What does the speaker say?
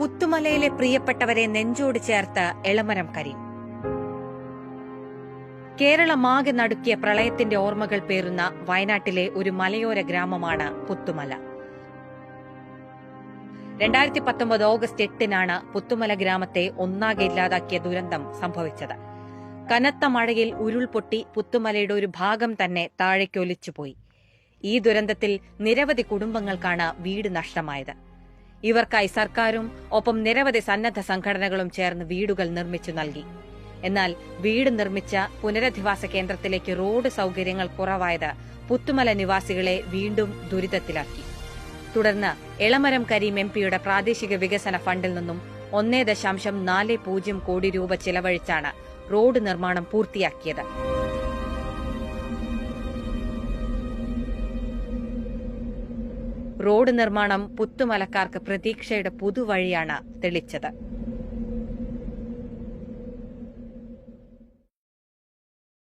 പുത്തുമലയിലെ പ്രിയപ്പെട്ടവരെ നെഞ്ചോട് ചേർത്ത് എളമരം കരീം. കേരളമാകെ നടുക്കിയ പ്രളയത്തിന്റെ ഓർമ്മകൾ പേറുന്ന വയനാട്ടിലെ ഒരു മലയോര ഗ്രാമമാണ് പുത്തുമല. രണ്ടായിരത്തി പത്തൊമ്പത് ഓഗസ്റ്റ് എട്ടിനാണ് പുത്തുമല ഗ്രാമത്തെ ഒന്നാകെ ഇല്ലാതാക്കിയ ദുരന്തം സംഭവിച്ചത്. കനത്ത മഴയിൽ ഉരുൾപൊട്ടി പുത്തുമലയുടെ ഒരു ഭാഗം തന്നെ താഴേക്കൊലിച്ചുപോയി ഈ ദുരന്തത്തിൽ നിരവധി കുടുംബങ്ങൾക്കാണ് വീട് നഷ്ടമായത്. ഇവർക്കായി സർക്കാരും ഒപ്പം നിരവധി സന്നദ്ധ സംഘടനകളും ചേർന്ന് വീടുകൾ നിർമ്മിച്ചു നൽകി. എന്നാൽ വീട് നിർമ്മിച്ച പുനരധിവാസ കേന്ദ്രത്തിലേക്ക് റോഡ് സൗകര്യങ്ങൾ കുറവായത് പുത്തുമല നിവാസികളെ വീണ്ടും ദുരിതത്തിലാക്കി. തുടർന്ന് എളമരം കരീം എം പിയുടെ പ്രാദേശിക വികസന ഫണ്ടിൽ നിന്നും ഒന്നേ ദശാംശം നാല് പൂജ്യം കോടി രൂപ ചിലവഴിച്ചാണ് റോഡ് നിർമ്മാണം പൂർത്തിയാക്കിയത്. റോഡ് നിർമ്മാണം പുത്തുമലക്കാർക്ക് പ്രതീക്ഷയുടെ പുതുവഴിയാണ് തെളിച്ചത്